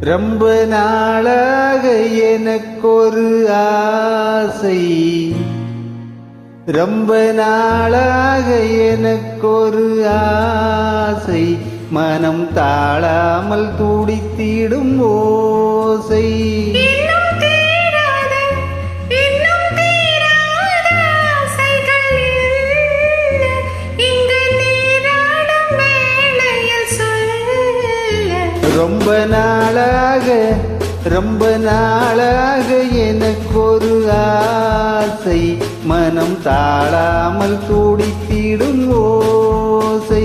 ரொம்ப நாளாக எனக்கொரு ஆசை. ரொம்ப நாளாக எனக்கொரு ஆசை. மனம் தாழாமல் துடித்திடும் ஓசை. இன்னும் தீராத இன்னும் ரொம்ப நாளாக எனக்கு ஒரு ஆசை. மனம் தாழாமல் துடித்திடும் ஓசை.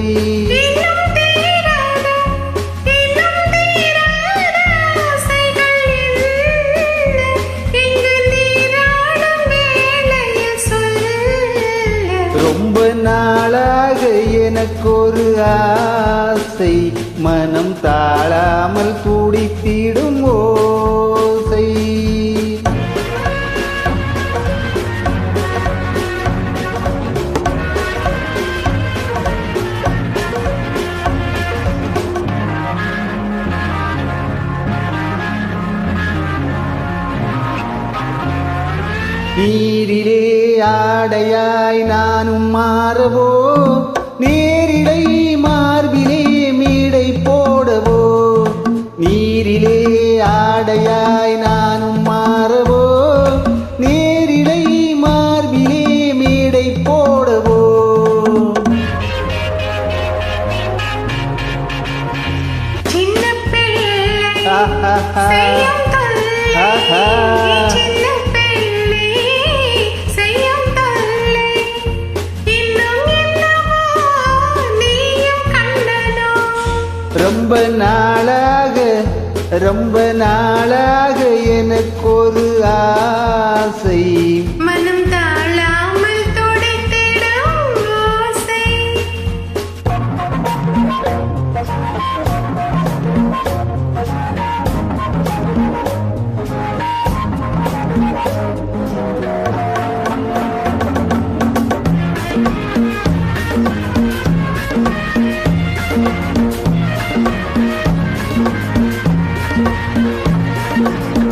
ரொம்ப நாளாக எனக்கொரு ஆசை. மனம் தாழாமல் நீரிலே ஆடையாய் நானும் மாறவோ? நேரிடை மார்பிலே மீடை போடவோ? நீரிலே ஆடையாய் நானும் மாறவோ? நேரிடை மார்பிலே மீடை போடவோ? சின்ன தொல்லை ஆஹா. ரொம்ப நாளாக ரொம்ப நாளாக எனக்கொரு ஆசை.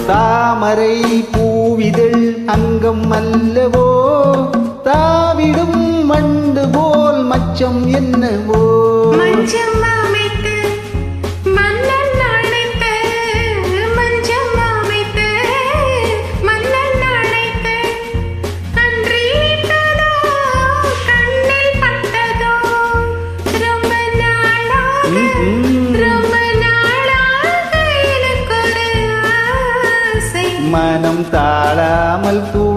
தாமரை பூவிதழ் அங்கம் அல்லவோ? தாவிடும் மண்டு போல் மச்சம் என்னவோ? மச்சம் தாழாமல் துடித்திடும்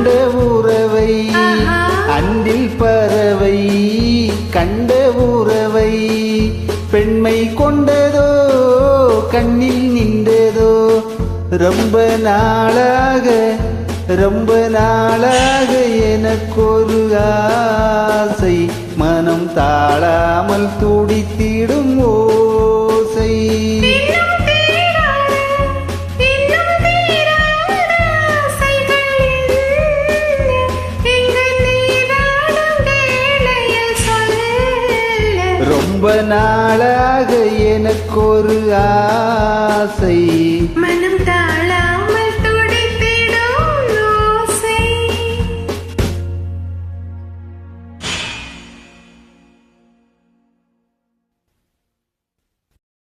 கண்ட உறவை ஆஹா. அன்றில் பறவை கண்ட உறவை பெண்மை கொண்டதோ கண்ணில் நின்றதோ ரொம்ப நாளாக ரொம்ப நாளாக எனக்கொரு ஆசை மனம் தாழாமல் துடித்திடும் ஓசை ரொம்ப நாளாக எனக்கொரு ஆசை. மனம்